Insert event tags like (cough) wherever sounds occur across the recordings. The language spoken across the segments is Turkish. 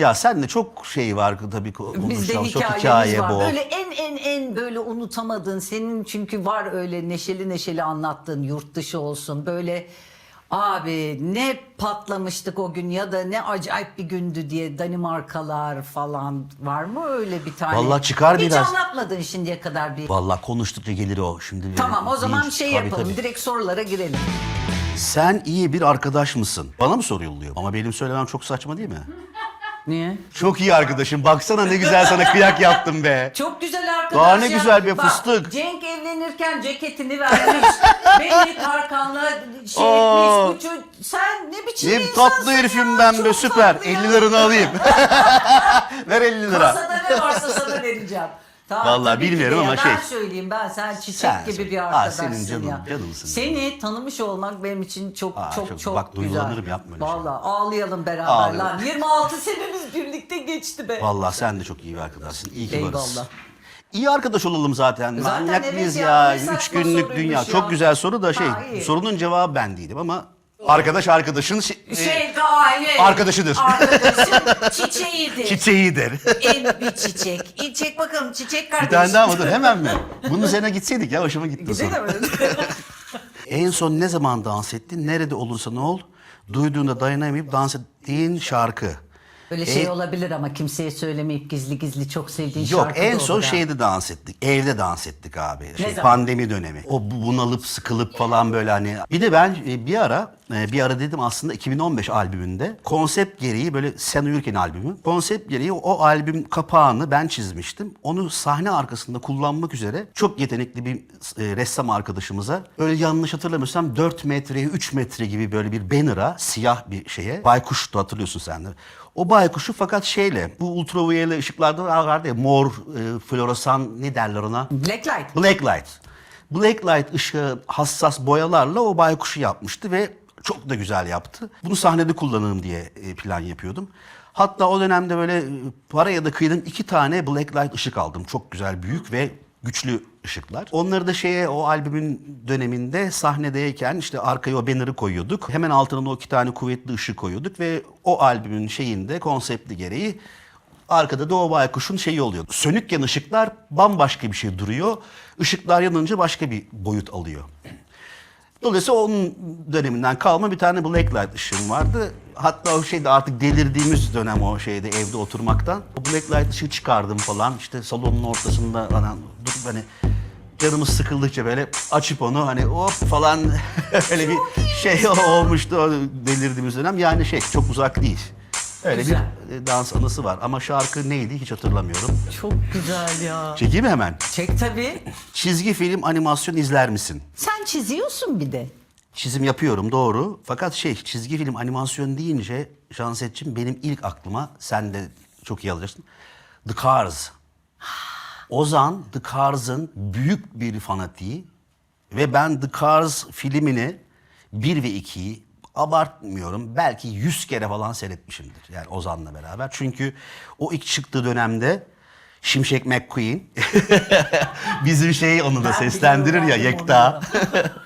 Ya sen de çok şey var tabii Bizde konuşalım. Çok hikayemiz hikaye var. bol. Böyle en en en böyle unutamadığın senin çünkü var öyle neşeli neşeli anlattığın yurt dışı olsun böyle abi ne patlamıştık o gün ya da ne acayip bir gündü diye Danimarkalar falan var mı öyle bir tane? Vallahi çıkar Hiç biraz. anlatmadın şimdiye kadar bir. Vallahi konuştukça gelir o şimdi. Tamam o zaman değil. şey Tabii, yapalım tabii. direkt sorulara girelim. Sen iyi bir arkadaş mısın? Bana mı soru yolluyor? Ama benim söylemem çok saçma değil mi? Niye? Çok iyi arkadaşım. Baksana ne güzel sana kıyak yaptım be. (laughs) Çok güzel arkadaş Daha ne ya. güzel bir Bak, fıstık. Cenk evlenirken ceketini vermiş. (laughs) Beni Tarkan'la şey çocuk- sen ne biçim Ne insansın tatlı ya? herifim ben be Çok süper. tatlı ya. 50 liranı alayım. (laughs) Ver 50 lira. Kasada ne varsa sana vereceğim. Tamam, Vallahi tabii ki bilmiyorum de ya. ama Ben şey- söyleyeyim ben sen çiçek Sen gibi söyle. bir Aa, arkadaşsın senin canın- ya. canımsın Seni tanımış olmak benim için çok Aa, çok çok- çok, bak, güzel. duygulanırım, yapma öyle şey. Vallahi ağlayalım beraber Ağlayalım. lan. 26 senemiz birlikte geçti be. Vallahi sen de çok iyi bir arkadaşsın. İyi ki varız. Eyvallah. İyi arkadaş olalım zaten. Zaten Manyak evet mıyız ya, ya? ne Üç günlük soruymuş dünya. ya. Çok güzel soru da şey. Sorunun cevabı ben değilim ama arkadaş arkadaşın şey, Şey aile. Arkadaşıdır. Arkadaşın (laughs) çiçeğidir. çiçeğidir. en bir çiçek. Çek bakalım çiçek bir kardeşim. tane daha mı? Dur hemen mi? Bunun üzerine gitseydik ya hoşuma gitti mi? (laughs) En son ne zaman dans ettin? Nerede olursa ne ol? Duyduğunda dayanamayıp dans ettiğin şarkı. Böyle şey E- olabilir ama kimseye söylemeyip gizli gizli çok sevdiğin Yok şarkı en da son olur ha. şeyde dans ettik. Evde dans ettik abi. Şey, zaman? pandemi dönemi. O bu- bunalıp sıkılıp falan böyle hani. Bir de ben e, bir ara e, bir ara dedim aslında 2015 albümünde konsept gereği böyle Sen Uyurken albümü. Konsept gereği o albüm kapağını ben çizmiştim. Onu sahne arkasında kullanmak üzere çok yetenekli bir e, ressam arkadaşımıza böyle yanlış hatırlamıyorsam 4 metreye 3 metre gibi böyle bir banner'a siyah bir şeye baykuş da hatırlıyorsun sen de. O baykuşu fakat şeyle bu ultraviyole ışıklarda vardı ya mor e, floresan ne derler ona? Black Light. Black light. Black light ışığı hassas boyalarla o baykuşu yapmıştı ve çok da güzel yaptı. Bunu sahnede kullanırım diye e, plan yapıyordum. Hatta o dönemde böyle e, paraya da kıydım iki tane black light ışık aldım. Çok güzel, büyük ve güçlü ışıklar. Onları da şeye o albümün döneminde sahnedeyken işte arkaya o banner'ı koyuyorduk. Hemen altına o iki tane kuvvetli ışık koyuyorduk ve o albümün şeyinde konsepti gereği Arkada da o baykuşun şeyi oluyor. Sönükken ışıklar bambaşka bir şey duruyor. Işıklar yanınca başka bir boyut alıyor. Dolayısıyla onun döneminden kalma bir tane black light ışığım vardı. Hatta o şeyde artık delirdiğimiz dönem o şeyde evde oturmaktan. O black light ışığı çıkardım falan. İşte salonun ortasında falan durup hani canımız sıkıldıkça böyle açıp onu hani hop falan (laughs) öyle bir şey olmuştu o delirdiğimiz dönem. Yani şey çok uzak değil. Öyle Güzel. bir e, dans anısı var ama şarkı neydi hiç hatırlamıyorum. Çok güzel ya. Çekeyim mi hemen? Çek tabii. Çizgi film, animasyon izler misin? Sen çiziyorsun bir de. Çizim yapıyorum doğru. Fakat şey çizgi film, animasyon deyince Şansetçim benim ilk aklıma sen de çok iyi alacaksın. The Cars. (sighs) Ozan The Cars'ın büyük bir fanatiği ve ben The Cars filmini 1 ve 2'yi abartmıyorum belki 100 kere falan seyretmişimdir. Yani Ozan'la beraber. Çünkü o ilk çıktığı dönemde Şimşek McQueen (laughs) bizim şey onu da seslendirir ya Yekta.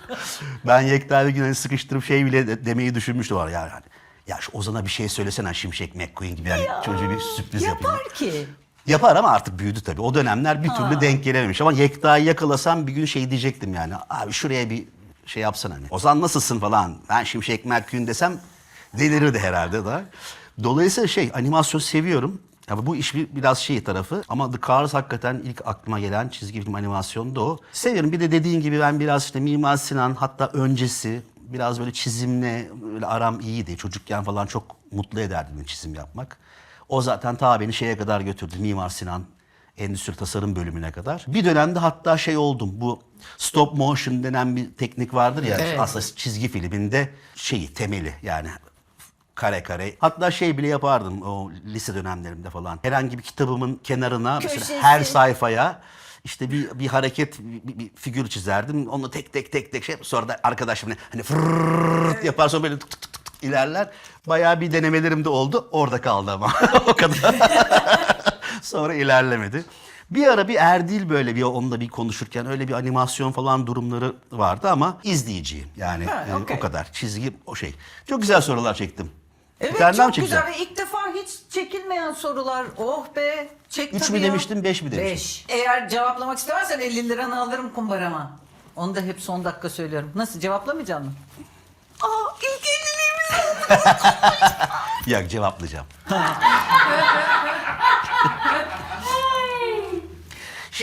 (laughs) ben Yekta bir gün hani sıkıştırıp şey bile de- demeyi düşünmüştüm var yani. Hani, ya şu Ozan'a bir şey söylesene Şimşek McQueen gibi yani çocuğa bir sürpriz yapayım. Yapar ki. Yapar ama artık büyüdü tabii. O dönemler bir türlü denk gelememiş. Ama Yekta'yı yakalasam bir gün şey diyecektim yani. Abi şuraya bir şey yapsan hani. Ozan nasılsın falan. Ben Şimşek McQueen desem delirirdi herhalde da. Dolayısıyla şey animasyon seviyorum. Ya bu iş bir, biraz şey tarafı ama The Cars hakikaten ilk aklıma gelen çizgi film animasyonu da o. Seviyorum. Bir de dediğin gibi ben biraz işte Mimar Sinan hatta öncesi biraz böyle çizimle böyle aram iyiydi. Çocukken falan çok mutlu ederdi çizim yapmak. O zaten ta beni şeye kadar götürdü. Mimar Sinan endüstri tasarım bölümüne kadar. Bir dönemde hatta şey oldum. Bu stop motion denen bir teknik vardır ya. Evet. Aslında çizgi filminde şeyi temeli yani kare kare. Hatta şey bile yapardım o lise dönemlerimde falan. Herhangi bir kitabımın kenarına mesela her sayfaya işte bir, bir hareket, bir, bir figür çizerdim. Onu tek tek tek tek şey sonra da arkadaşım hani- fırrrrt yapar sonra böyle tık tık tık tık ilerler. Bayağı bir denemelerim de oldu. Orada kaldı ama (laughs) o kadar. (laughs) sonra ilerlemedi. Bir ara bir Erdil böyle bir onunla bir konuşurken öyle bir animasyon falan durumları vardı ama izleyiciyim. Yani, Ha, yani okey. o kadar. Çizgi o şey. Çok güzel sorular çektim. Evet çok mı güzel ve ilk defa hiç çekilmeyen sorular. Oh be. Çek Üç mü ya. demiştin, beş mi demiştin? Beş. Eğer cevaplamak istemezsen 50 liranı alırım kumbarama. Onu da hep son dakika söylüyorum. Nasıl cevaplamayacak mısın? Aa ilk 50'liğimiz (laughs) Ya cevaplayacağım. (laughs)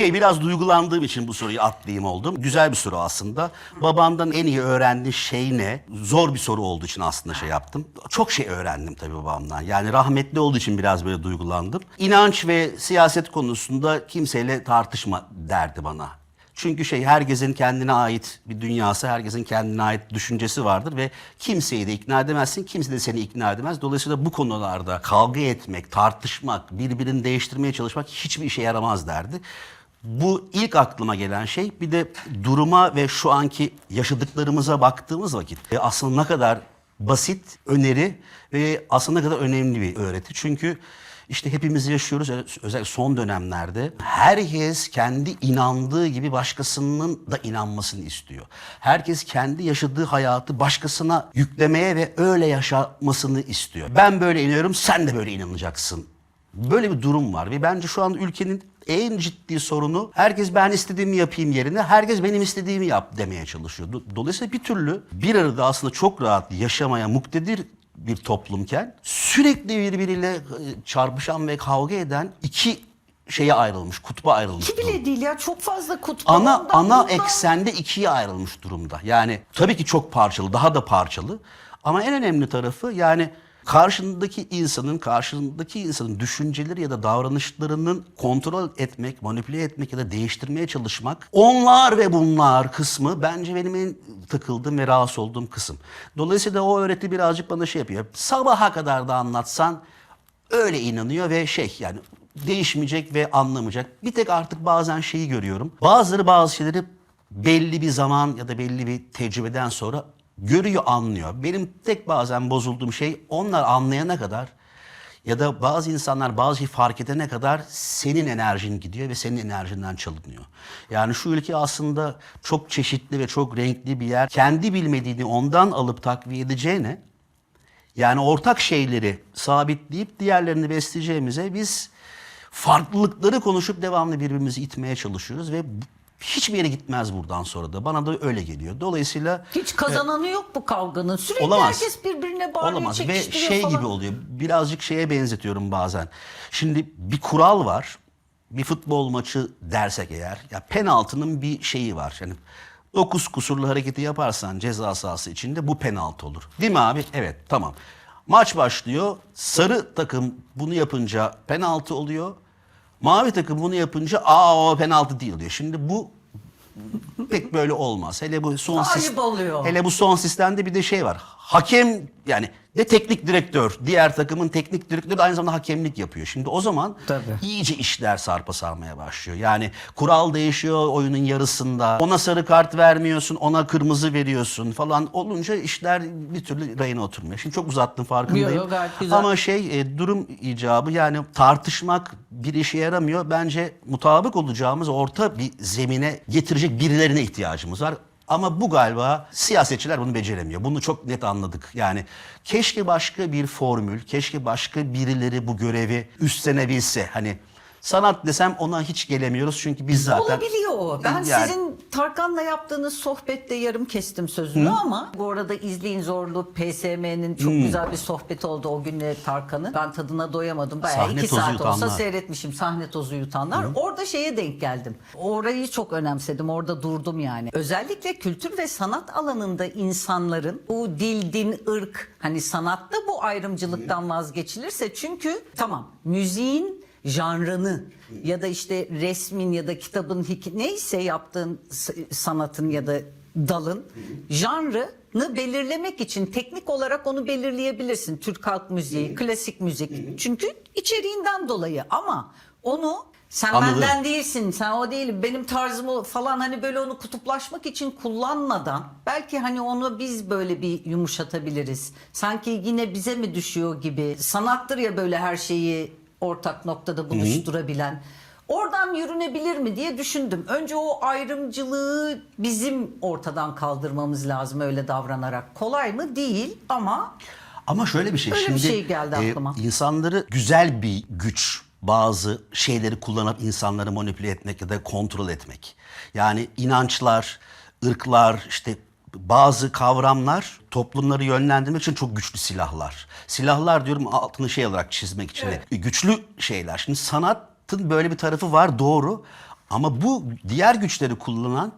Şey biraz duygulandığım için bu soruyu atlayayım oldum. Güzel bir soru aslında. Babandan en iyi öğrendiğin şey ne? Zor bir soru olduğu için aslında şey yaptım. Çok şey öğrendim tabii babamdan. Yani rahmetli olduğu için biraz böyle duygulandım. İnanç ve siyaset konusunda kimseyle tartışma derdi bana. Çünkü şey herkesin kendine ait bir dünyası, herkesin kendine ait düşüncesi vardır ve kimseyi de ikna edemezsin, kimse de seni ikna edemez. Dolayısıyla bu konularda kavga etmek, tartışmak, birbirini değiştirmeye çalışmak hiçbir işe yaramaz derdi. Bu ilk aklıma gelen şey bir de duruma ve şu anki yaşadıklarımıza baktığımız vakit e, aslında ne kadar basit öneri ve aslında ne kadar önemli bir öğreti. Çünkü işte hepimiz yaşıyoruz özellikle son dönemlerde. Herkes kendi inandığı gibi başkasının da inanmasını istiyor. Herkes kendi yaşadığı hayatı başkasına yüklemeye ve öyle yaşatmasını istiyor. Ben böyle inanıyorum, sen de böyle inanacaksın. Böyle bir durum var ve bence şu an ülkenin en ciddi sorunu herkes ben istediğimi yapayım yerine herkes benim istediğimi yap demeye çalışıyor. Do- Dolayısıyla bir türlü bir arada aslında çok rahat yaşamaya muktedir bir toplumken sürekli birbiriyle e, çarpışan ve kavga eden iki şeye ayrılmış, kutba ayrılmış. İki durum. bile değil ya çok fazla kutlu. Ana ondan, ana bundan. eksende ikiye ayrılmış durumda. Yani tabii ki çok parçalı, daha da parçalı. Ama en önemli tarafı yani karşındaki insanın, karşındaki insanın düşünceleri ya da davranışlarının kontrol etmek, manipüle etmek ya da değiştirmeye çalışmak. Onlar ve bunlar kısmı bence benim en takıldığım ve rahatsız olduğum kısım. Dolayısıyla o öğreti birazcık bana şey yapıyor. Sabaha kadar da anlatsan öyle inanıyor ve şey yani değişmeyecek ve anlamayacak. Bir tek artık bazen şeyi görüyorum. Bazıları bazı şeyleri belli bir zaman ya da belli bir tecrübeden sonra görüyor, anlıyor. Benim tek bazen bozulduğum şey onlar anlayana kadar ya da bazı insanlar bazı şeyi fark edene kadar senin enerjin gidiyor ve senin enerjinden çalınıyor. Yani şu ülke aslında çok çeşitli ve çok renkli bir yer. Kendi bilmediğini ondan alıp takviye edeceğine yani ortak şeyleri sabitleyip diğerlerini besleyeceğimize biz farklılıkları konuşup devamlı birbirimizi itmeye çalışıyoruz ve hiçbir yere gitmez buradan sonra da. Bana da öyle geliyor. Dolayısıyla Hiç kazananı yok bu kavganın. Sürekli Olamaz. herkes birbirine bağırıyor, Olamaz ve çekiştiriyor şey falan. gibi oluyor. Birazcık şeye benzetiyorum bazen. Şimdi bir kural var. Bir futbol maçı dersek eğer ya penaltının bir şeyi var. Yani 9 kusurlu hareketi yaparsan ceza sahası içinde bu penaltı olur. Değil mi abi? Evet tamam. Maç başlıyor. Sarı takım bunu yapınca penaltı oluyor. Mavi takım bunu yapınca aa o penaltı değil diyor. Şimdi bu pek böyle olmaz. Hele bu son Ayıp sis- oluyor. Hele bu son sistemde bir de şey var. Hakem yani de teknik direktör, diğer takımın teknik direktörü de aynı zamanda hakemlik yapıyor. Şimdi o zaman Tabii. iyice işler sarpa sarmaya başlıyor. Yani kural değişiyor oyunun yarısında. Ona sarı kart vermiyorsun, ona kırmızı veriyorsun falan olunca işler bir türlü rayına oturmuyor. Şimdi çok uzattım farkındayım. Yok, gayet güzel. Ama şey e, durum icabı yani tartışmak bir işe yaramıyor. Bence mutabık olacağımız orta bir zemine getirecek birilerine ihtiyacımız var. Ama bu galiba siyasetçiler bunu beceremiyor. Bunu çok net anladık. Yani keşke başka bir formül, keşke başka birileri bu görevi üstlenebilse. Hani sanat desem ona hiç gelemiyoruz çünkü biz zaten... Olabiliyor o. Ben Yani- sizin Tarkan'la yaptığınız sohbette yarım kestim sözünü ama bu arada izleyin zorlu PSM'nin çok güzel bir sohbeti oldu o günle Tarkan'ın. Ben tadına doyamadım. Bayağı Sahne iki tozu saat olsa yutanlar. seyretmişim sahne tozu yutanlar. Orada şeye denk geldim. Orayı çok önemsedim. Orada durdum yani. Özellikle kültür ve sanat alanında insanların bu dil, din, ırk hani sanatta bu ayrımcılıktan vazgeçilirse çünkü tamam müziğin janrını ya da işte resmin ya da kitabın neyse yaptığın sanatın ya da dalın janrını belirlemek için teknik olarak onu belirleyebilirsin. Türk halk müziği, klasik müzik. Çünkü içeriğinden dolayı ama onu sen Anladım. benden değilsin, sen o değilim, benim tarzım o falan hani böyle onu kutuplaşmak için kullanmadan belki hani onu biz böyle bir yumuşatabiliriz. Sanki yine bize mi düşüyor gibi. Sanattır ya böyle her şeyi ortak noktada buluşturabilen. Oradan yürünebilir mi diye düşündüm. Önce o ayrımcılığı bizim ortadan kaldırmamız lazım öyle davranarak. Kolay mı? Değil ama Ama şöyle bir şey. Öyle bir Şimdi şey geldi e, aklıma. insanları güzel bir güç bazı şeyleri kullanıp insanları manipüle etmek ya da kontrol etmek. Yani inançlar, ırklar, işte bazı kavramlar toplumları yönlendirmek için çok güçlü silahlar. Silahlar diyorum altını şey olarak çizmek için. de. Güçlü şeyler. Şimdi sanatın böyle bir tarafı var doğru. Ama bu diğer güçleri kullanan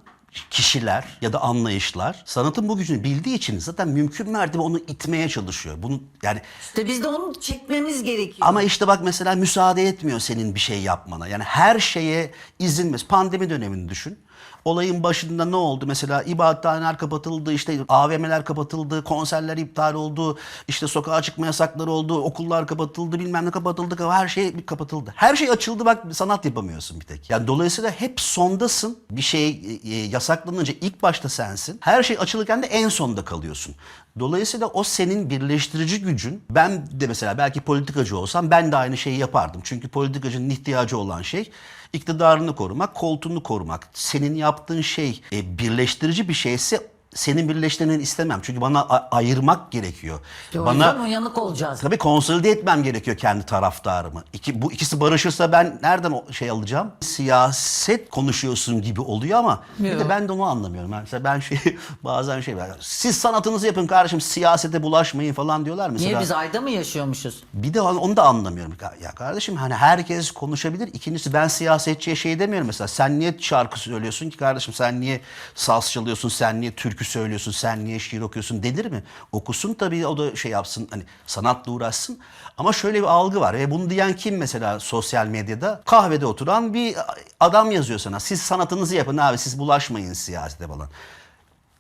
kişiler ya da anlayışlar sanatın bu gücünü bildiği için zaten mümkün mertebe onu itmeye çalışıyor. Bunu yani İşte biz de onu çekmemiz gerekiyor. ama işte bak mesela müsaade etmiyor senin bir şey yapmana. Yani her şeye izin ver. Pandemi dönemini düşün. Olayın başında ne oldu? Mesela ibadethaneler kapatıldı, işte AVM'ler kapatıldı, konserler iptal oldu, işte sokağa çıkma yasakları oldu, okullar kapatıldı, bilmem ne kapatıldı, her şey kapatıldı. Her şey açıldı bak sanat yapamıyorsun bir tek. Yani dolayısıyla hep sondasın. Bir şey e, e, yasaklanınca ilk başta sensin. Her şey açılırken de en sonda kalıyorsun. Dolayısıyla o senin birleştirici gücün. Ben de mesela belki politikacı olsam ben de aynı şeyi yapardım. Çünkü politikacının ihtiyacı olan şey iktidarını korumak, koltuğunu korumak. Senin yaptığın şey e, birleştirici bir şeyse senin birleştirmeni istemem. Çünkü bana ayırmak gerekiyor. O bana uyanık olacağız. Tabii konsolide etmem gerekiyor kendi taraftarımı. İki, bu ikisi barışırsa ben nereden şey alacağım? Siyaset konuşuyorsun gibi oluyor ama bir Yok. de ben de onu anlamıyorum. Mesela ben şey (laughs) bazen şey siz sanatınızı yapın kardeşim siyasete bulaşmayın falan diyorlar mesela. Niye biz ayda mı yaşıyormuşuz? Bir de onu da anlamıyorum. Ya kardeşim hani herkes konuşabilir. İkincisi ben siyasetçiye şey demiyorum mesela. Sen niye şarkı söylüyorsun ki kardeşim? Sen niye saz çalıyorsun? Sen niye türkü söylüyorsun? Sen niye şiir okuyorsun? Denir mi? Okusun tabii o da şey yapsın. Hani sanatla uğraşsın. Ama şöyle bir algı var. Ve bunu diyen kim mesela sosyal medyada? Kahvede oturan bir adam yazıyor sana. Siz sanatınızı yapın abi. Siz bulaşmayın siyasete falan.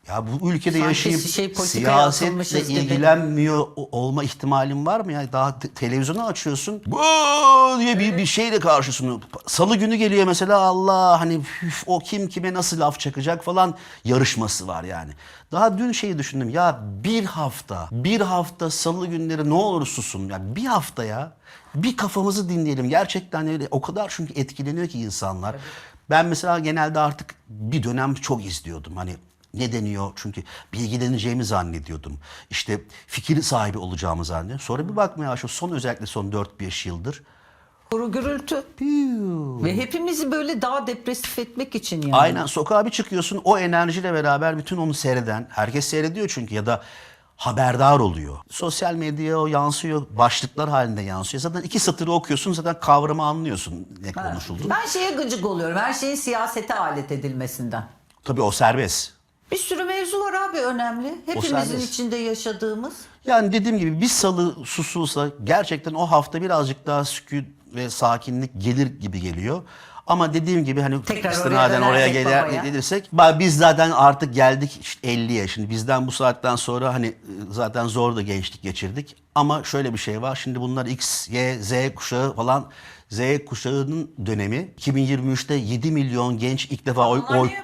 Ya bu ülkede Sanki yaşayıp şey siyasetle gibi. ilgilenmiyor olma ihtimalin var mı ya? Daha te- televizyonu açıyorsun. Bu diye bir, bir şeyle karşısın. Salı günü geliyor mesela Allah hani üf, o kim kime nasıl laf çakacak falan yarışması var yani. Daha dün şeyi düşündüm ya bir hafta bir hafta salı günleri ne olur susun ya bir hafta ya bir kafamızı dinleyelim gerçekten öyle o kadar çünkü etkileniyor ki insanlar. Ben mesela genelde artık bir dönem çok izliyordum hani ne deniyor? Çünkü bilgileneceğimi zannediyordum. İşte fikir sahibi olacağımı zannediyordum. Sonra bir bakmaya şu son özellikle son 4-5 yıldır. Kuru gürültü. Ve hepimizi böyle daha depresif etmek için yani. Aynen sokağa bir çıkıyorsun o enerjiyle beraber bütün onu seyreden, herkes seyrediyor çünkü ya da haberdar oluyor. Sosyal medyaya o yansıyor, başlıklar halinde yansıyor. Zaten iki satırı okuyorsun zaten kavramı anlıyorsun ne konuşuldu. Ben şeye gıcık oluyorum. Her şeyin siyasete alet edilmesinden. Tabii o serbest. Bir sürü mevzu var abi önemli. Hepimizin serbest. içinde yaşadığımız. Yani dediğim gibi bir salı susulsa gerçekten o hafta birazcık daha sükut ve sakinlik gelir gibi geliyor. Ama dediğim gibi hani Tekrar oraya istinaden oraya, dönersek gelir, babaya. gelirsek biz zaten artık geldik işte 50'ye. Şimdi bizden bu saatten sonra hani e, zaten zor da gençlik geçirdik. Ama şöyle bir şey var. Şimdi bunlar X, Y, Z kuşağı falan Z kuşağının dönemi. 2023'te 7 milyon genç ilk defa oy, oy ne diyelim.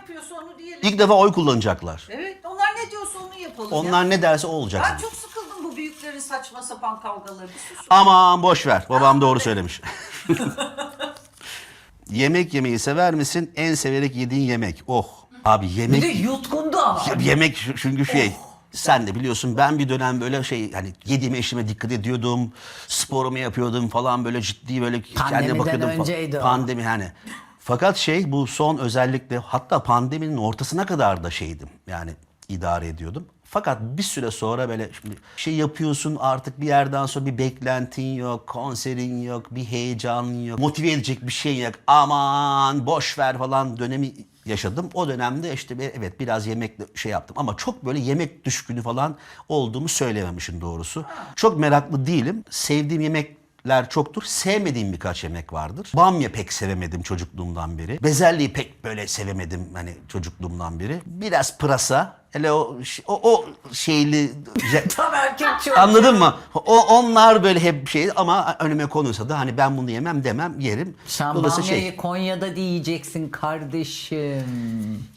İlk defa oy kullanacaklar. Evet onlar ne diyorsa onu yapalım ya. Onlar ne derse o olacak. Ben çok sıkıldım bu büyüklerin saçma sapan kavgaları. Bir susun. Aman boş ver. Babam doğru söylemiş. (laughs) (laughs) yemek yemeyi sever misin? En severek yediğin yemek. Oh. Abi Bir de yemek yutkundu ama. yemek şu- çünkü şey sen de biliyorsun ben bir dönem böyle şey hani yediğim eşime dikkat ediyordum. Sporumu yapıyordum falan böyle ciddi böyle kendime Pandemiden önceydi o. Pandemi hani. Fakat şey bu son özellikle hatta pandeminin ortasına kadar da şeydim. Yani idare ediyordum. Fakat bir süre sonra böyle şimdi şey yapıyorsun artık bir yerden sonra bir beklentin yok, konserin yok, bir heyecanın yok, motive edecek bir şey yok. Aman boş ver falan dönemi yaşadım. O dönemde işte evet biraz yemekle şey yaptım ama çok böyle yemek düşkünü falan olduğumu söylememişim doğrusu. Çok meraklı değilim. Sevdiğim yemekler çoktur. Sevmediğim birkaç yemek vardır. Bamya pek sevemedim çocukluğumdan beri. Bezelyeyi pek böyle sevemedim hani çocukluğumdan beri. Biraz pırasa. Hele o o, o şeyli (laughs) Tam erkek çok. Anladın mı? O onlar böyle hep şey ama önüme konursa da hani ben bunu yemem demem yerim. Dolayısıyla Şambanyayı şey Konya'da diyeceksin kardeşim.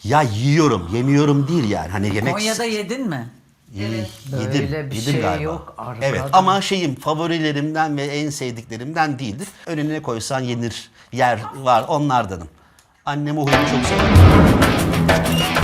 ya yiyorum yemiyorum değil yani hani yemek Konya'da yedin mi? Evet. yedim. Öyle bir yedim şey galiba. yok, arada Evet ama şeyim favorilerimden ve en sevdiklerimden değildir. Önüne koysan yenir yer var onlardanım. Annem o huyunu çok sever.